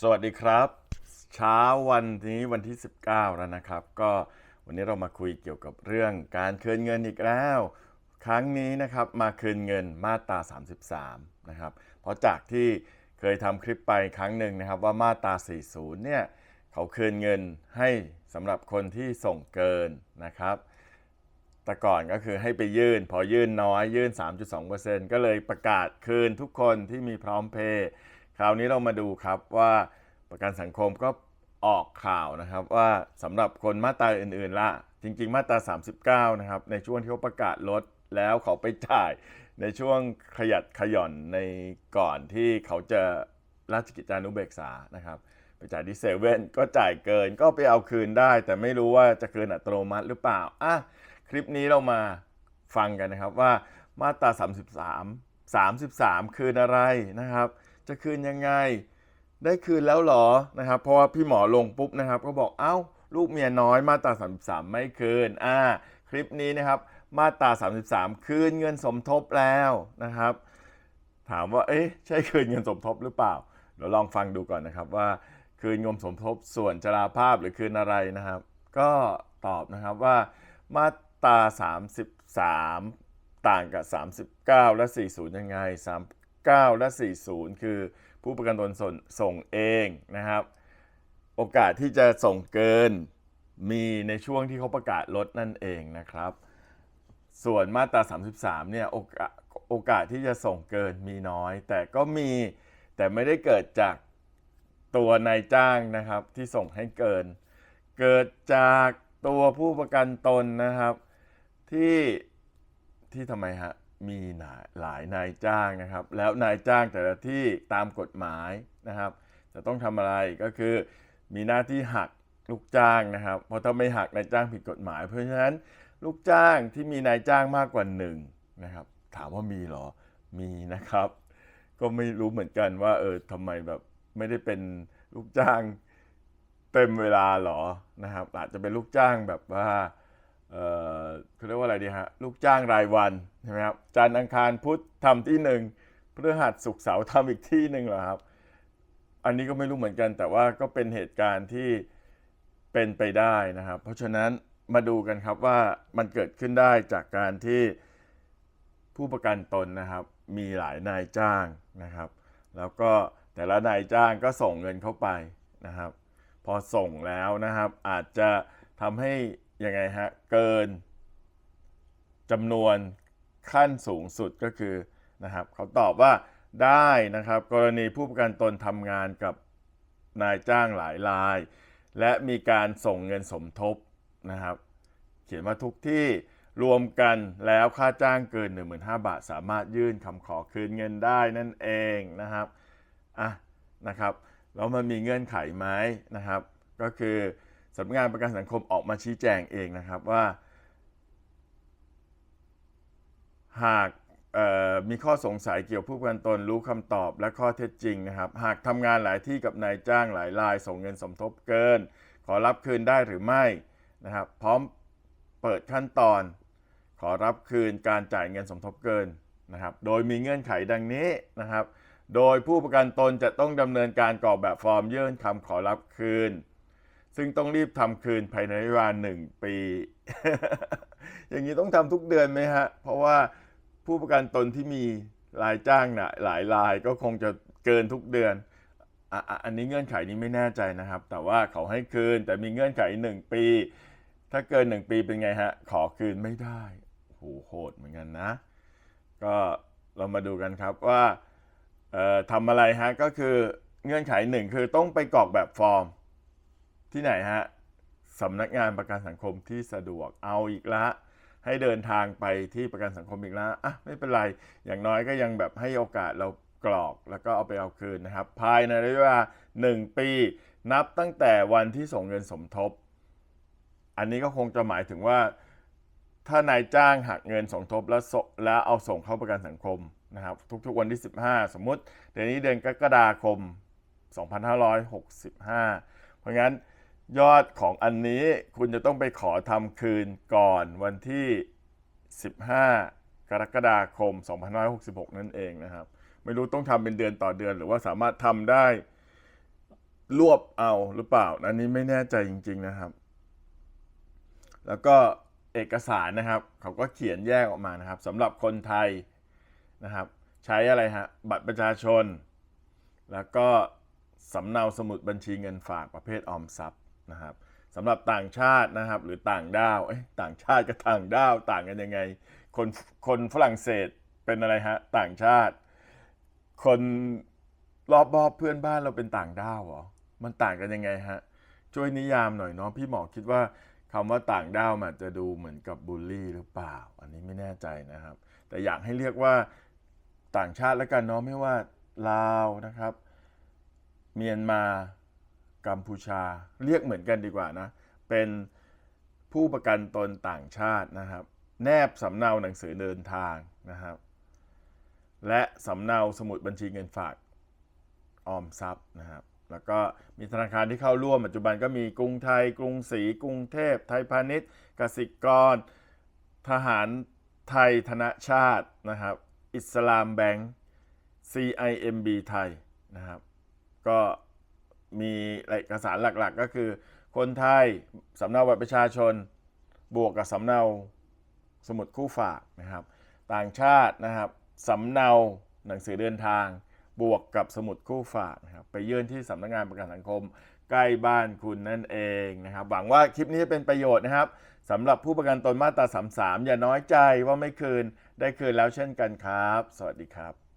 สวัสดีครับ เช้าวันนี้วันที่ 19 แล้วนะครับ ก็วันนี้เรามาคุยเกี่ยวกับเรื่องการคืนเงินอีกแล้ว ครั้งนี้นะครับมาคืนเงินมาตรา 33 นะครับ เพราะจากที่เคยทำคลิปไปครั้งหนึ่งนะครับว่ามาตรา 40 เนี่ยเขาคืนเงินให้สำหรับคนที่ส่งเกินนะครับ แต่ก่อนก็คือให้ไปยื่น พอยื่นน้อยยื่น 3.2%ก็เลยประกาศคืนทุกคนที่มีพร้อมเพย์ คราวนี้เรามาดูครับว่าประกันสังคมก็ออกข่าวนะครับว่าสำหรับคนมาตราอื่นๆละจริง ๆ มาตรา 39 นะครับ ในช่วงที่เขาประกาศลดแล้วเขาไปจ่าย ในช่วงขยัดขย่อนในก่อนที่เขาจะราชกิจจานุเบกษานะครับไปจ่ายที่เซเว่นก็จ่ายเกินก็ไปเอาคืนได้ แต่ไม่รู้ว่าจะคืนอัตโนมัติหรือเปล่าอะคลิปนี้เรามาฟังกันนะครับว่ามาตรา 33 33 คืนอะไรนะครับ จะคืนยังไง ได้คืนแล้วหรอนะครับ เพราะว่าพี่หมอลงปุ๊บนะครับ ก็บอกเอ้าลูกเมียน้อยมาตรา33 ไม่คืนอ่าคลิปนี้นะครับ มาตรา33 คืนเงินสมทบแล้วนะครับ ถามว่าเอ๊ะใช่คืนเงินสมทบหรือเปล่าเดี๋ยวลองฟังดูก่อนนะครับว่า คืนเงินสมทบส่วนชราภาพหรือคืนอะไรนะครับ ก็ตอบนะครับว่ามาตรา33 ต่างกับ 39 และ 40 ยังไง 9 และ 40 คือผู้ประกันตนส่งส่งเองนะครับ โอกาสที่จะส่งเกินมีในช่วงที่เขาประกาศลดนั่นเองนะครับ ส่วนมาตรา 33 เนี่ยโอกาสโอกาสที่จะส่งเกินมีน้อย แต่ก็มีแต่ไม่ได้เกิดจากตัวนายจ้างนะครับที่ส่งให้เกิน เกิดจากตัวผู้ประกันตนนะครับ ที่ที่ทำไมฮะ มีหลายหลายนายจ้างนะครับ แล้วนายจ้างแต่ละที่ตามกฎหมายนะครับ จะต้องทำอะไรก็คือมีหน้าที่หักลูกจ้างนะครับ เพราะถ้าไม่หักนายจ้างผิดกฎหมาย เพราะฉะนั้นลูกจ้างที่มีนายจ้างมากกว่าหนึ่งนะครับ ถามว่ามีหรอมีนะครับ ก็ไม่รู้เหมือนกันว่าเออทำไมแบบไม่ได้เป็นลูกจ้างเต็มเวลาหรอนะครับ อาจจะเป็นลูกจ้างแบบว่า เขาเรียกว่าอะไรดีฮะลูกจ้างรายวันใช่ไหมครับจันทร์อังคารพุธทำที่หนึ่งพฤหัสศุกร์เสาร์ทำอีกที่หนึ่งเหรอครับ อันนี้ก็ไม่รู้เหมือนกัน แต่ว่าก็เป็นเหตุการณ์ที่เป็นไปได้นะครับ เพราะฉะนั้นมาดูกันครับว่ามันเกิดขึ้นได้จากการที่ผู้ประกันตนนะครับ มีหลายนายจ้างนะครับ แล้วก็แต่ละนายจ้างก็ส่งเงินเข้าไปนะครับ พอส่งแล้วนะครับ อาจจะทำให้ยังไงฮะ เกินจำนวนขั้นสูงสุดก็คือนะครับเขาตอบว่าได้นะครับ กรณีผู้ประกันตนทำงานกับนายจ้างหลายราย และมีการส่งเงินสมทบนะครับ เขียนว่าทุกที่รวมกันแล้วค่าจ้างเกิน 15,000 บาท สามารถยื่นคำขอคืนเงินได้นั่นเองนะครับอะนะครับแล้วมันมีเงื่อนไขไหมนะครับ ก็คือ สำนักงานประกันสังคมออกมาชี้แจงเองนะครับว่า หากมีข้อสงสัยเกี่ยวผู้ประกันตนรู้คำตอบและข้อเท็จจริงนะครับ หากทำงานหลายที่กับนายจ้างหลายรายส่งเงินสมทบเกิน ขอรับคืนได้หรือไม่นะครับ พร้อมเปิดขั้นตอน ขอรับคืนการจ่ายเงินสมทบเกินนะครับ โดยมีเงื่อนไขดังนี้นะครับ โดยผู้ประกันตนจะต้องดำเนินการกรอกแบบฟอร์มยื่นคำขอรับคืน ซึ่งต้องรีบทำคืนภายในเวลาหนึ่งปี อย่างนี้ต้องทำทุกเดือนไหมฮะ เพราะว่าผู้ประกันตนที่มีรายจ้างนะหลายรายก็คงจะเกินทุกเดือนออันนี้เงื่อนไขนี้ไม่แน่ใจนะครับ แต่ว่าเขาให้คืนแต่มีเงื่อนไขหนึ่งปี ถ้าเกินหนึ่งปีเป็นไงฮะ ขอคืนไม่ได้โหโหดเหมือนกันนะ ก็เรามาดูกันครับว่าทำอะไรฮะก็คือเงื่อนไขหนึ่งคือต้องไปกรอกแบบฟอร์ม ที่ไหนฮะสำนักงานประกันสังคมที่สะดวกเอาอีกละ ให้เดินทางไปที่ประกันสังคมอีกแล้วอะไม่เป็นไร อย่างน้อยก็ยังแบบให้โอกาสเรากรอกแล้วก็เอาไปเอาคืนนะครับ ภายในระยะเวลา1 ปี นับตั้งแต่วันที่ส่งเงินสมทบ อันนี้ก็คงจะหมายถึงว่า ถ้านายจ้างหักเงินสมทบแล้วแล้วเอาส่งเข้าประกันสังคมนะครับ ทุกๆวันที่ 15 สมมุติ เดือนนี้เดือนกรกฎาคม 2565 เพราะงั้น ยอดของอันนี้คุณจะต้องไปขอทำคืนก่อนวันที่ 15 กรกฎาคม 2566 นั่นเองนะครับ ไม่รู้ต้องทำเป็นเดือนต่อเดือน หรือว่าสามารถทำได้รวบเอาหรือเปล่า อันนี้ไม่แน่ใจจริง ๆนะครับ แล้วก็เอกสารนะครับ เขาก็เขียนแยกออกมานะครับสำหรับคนไทยนะครับ ใช้อะไรฮะบัตรประชาชน แล้วก็สำเนาสมุดบัญชีเงินฝากประเภทออมทรัพย์ นะครับสำหรับต่างชาตินะครับหรือต่างด้าวเอ้ต่างชาติกับต่างด้าวต่างกันยังไง คนคนฝรั่งเศสเป็นอะไรฮะต่างชาติ คนรอบๆเพื่อนบ้านเราเป็นต่างด้าวเหรอมันต่างกันยังไงฮะช่วยนิยามหน่อยเนาะพี่หมอคิดว่าคำว่าต่างด้าวมันจจะดูเหมือนกับบูลลี่หรือเปล่า อันนี้ไม่แน่ใจนะครับ แต่อยากให้เรียกว่าต่างชาติแล้วกันเนาะไม่ว่าลาวนะครับ เมียนมา กัมพูชาเรียกเหมือนกันดีกว่านะ เป็นผู้ประกันตนต่างชาตินะครับ แนบสำเนาหนังสือเดินทางนะครับ และสำเนาสมุดบัญชีเงินฝากออมทรัพย์นะครับแล้วก็มีธนาคารที่เข้าร่วมปัจจุบันก็มีกรุงไทย กรุงศรีกรุงเทพ ไทยพาณิชย์กสิกร ทหารไทยธนชาตินะครับ อิสลามแบงก์ CIMB ไทยนะครับ ก็ มีเอกสารหลักๆ ก็คือ คนไทยสำเนาบัตรประชาชน บวกกับสำเนาสมุดคู่ฝากนะครับ ต่างชาตินะครับสำเนาหนังสือเดินทาง บวกกับสมุดคู่ฝากนะครับไปยื่นที่สำนักงานประกันสังคม ใกล้บ้านคุณนั่นเองนะครับหวังว่าคลิปนี้จะเป็นประโยชน์นะครับสำหรับผู้ประกันตนมาตรา 33 อย่าน้อยใจว่าไม่คืนได้คืนแล้วเช่นกันครับ สวัสดีครับ